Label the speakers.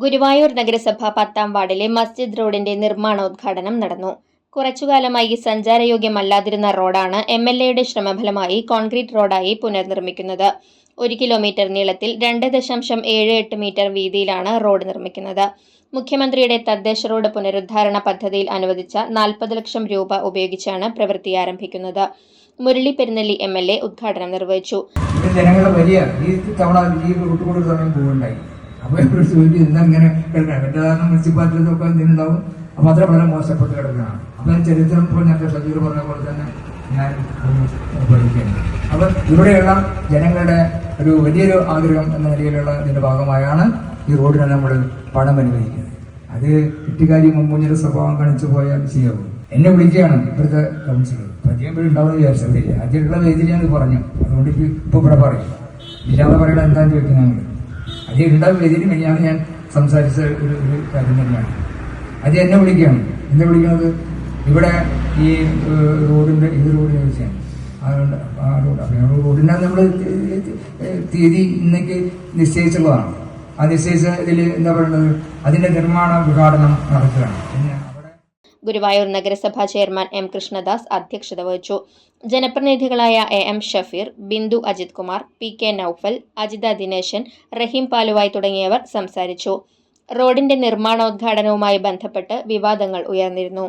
Speaker 1: ഗുരുവായൂർ നഗരസഭ പത്താം വാർഡിലെ മസ്ജിദ് റോഡിന്റെ നിർമ്മാണോദ്ഘാടനം നടന്നു. കുറച്ചുകാലമായി സഞ്ചാരയോഗ്യമല്ലാതിരുന്ന റോഡാണ് എം എൽ എയുടെ ശ്രമഫലമായി കോൺക്രീറ്റ് റോഡായി പുനർനിർമ്മിക്കുന്നത്. ഒരു കിലോമീറ്റർ നീളത്തിൽ രണ്ട് ദശാംശം ഏഴ് എട്ട് മീറ്റർ വീതിയിലാണ് റോഡ് നിർമ്മിക്കുന്നത്. മുഖ്യമന്ത്രിയുടെ തദ്ദേശ റോഡ് പുനരുദ്ധാരണ പദ്ധതിയിൽ അനുവദിച്ച നാൽപ്പത് ലക്ഷം രൂപ ഉപയോഗിച്ചാണ് പ്രവൃത്തി ആരംഭിക്കുന്നത്. Murali Perunnelli M L A ഉദ്ഘാടനം നിർവഹിച്ചു.
Speaker 2: ജനങ്ങളുടെ വലിയ ഈ തവണ സമയം പോകുണ്ടായി അപ്പൊ ഇവർ ചോദിച്ചു എന്താ ഇങ്ങനെ കിടക്കണം എന്റെ കാരണം മുനിസിപ്പാലിറ്റിയിലൊക്കെ അപ്പൊ അത്ര വളരെ മോശപ്പെട്ട് കിടക്കുകയാണ് അപ്പൊ ഞാൻ ചരിത്രം ഇപ്പോൾ ഞാൻ ഷജീർ പറഞ്ഞ പോലെ തന്നെ ഞാൻ പഠിക്കുകയാണ്. അപ്പൊ ഇവിടെയുള്ള ജനങ്ങളുടെ ഒരു വലിയൊരു ആഗ്രഹം എന്ന നിലയിലുള്ള ഇതിന്റെ ഭാഗമായാണ് ഈ റോഡിനെ നമ്മൾ പണം അനുവദിക്കുന്നത് അത് ഇട്ടുകാരി മുമ്പുഞ്ഞൊരു സ്വഭാവം കാണിച്ചു പോയാൽ ശരിയാവും എന്നെ വിളിക്കുകയാണ് ഇവിടുത്തെ കൗൺസിലർ. പരിചയം ഇവിടെ ഉണ്ടാവുമെന്ന് വിചാരിച്ചവരില്ല ആദ്യമുള്ള വേദിയിലാണ് പറഞ്ഞു അതുകൊണ്ട് ഇപ്പൊ ഇവിടെ പറയും. ഇല്ലാതെ പറയണ എന്താണെന്ന് ചോദിക്കുന്നത് അത് ഉണ്ടാവും വേദിയിൽ ഞാൻ ഞാൻ സംസാരിച്ച ഒരു ഒരു കാര്യം തന്നെയാണ്. അത് എന്നെ വിളിക്കുകയാണ്. എന്നെ വിളിക്കുന്നത് ഇവിടെ ഈ റോഡിന്റെ റോഡിന്റെ റോഡിനെ റോഡ് ചോദിച്ചാൽ അതുകൊണ്ട് ആ റോഡ് അപ്പോൾ റോഡിന്റെ നമ്മൾ തീയതി ഇന്നേക്ക് നിശ്ചയിച്ചുള്ളതാണ്. ആ നിശ്ചയിച്ച ഇതിൽ എന്താ പറയുന്നത്? അതിന്റെ നിർമ്മാണ ഉദ്ഘാടനം നടക്കുകയാണ്. പിന്നെ
Speaker 1: ഗുരുവായൂർ നഗരസഭാ ചെയർമാൻ എം കൃഷ്ണദാസ് അധ്യക്ഷത വഹിച്ചു. ജനപ്രതിനിധികളായ A M Shafeer Bindu Ajith Kumar P K Noufal Ajitha Dineshan Rahim Paluvayi തുടങ്ങിയവർ സംസാരിച്ചു. റോഡിന്റെ നിർമ്മാണോദ്ഘാടനവുമായി ബന്ധപ്പെട്ട് വിവാദങ്ങൾ ഉയർന്നിരുന്നു.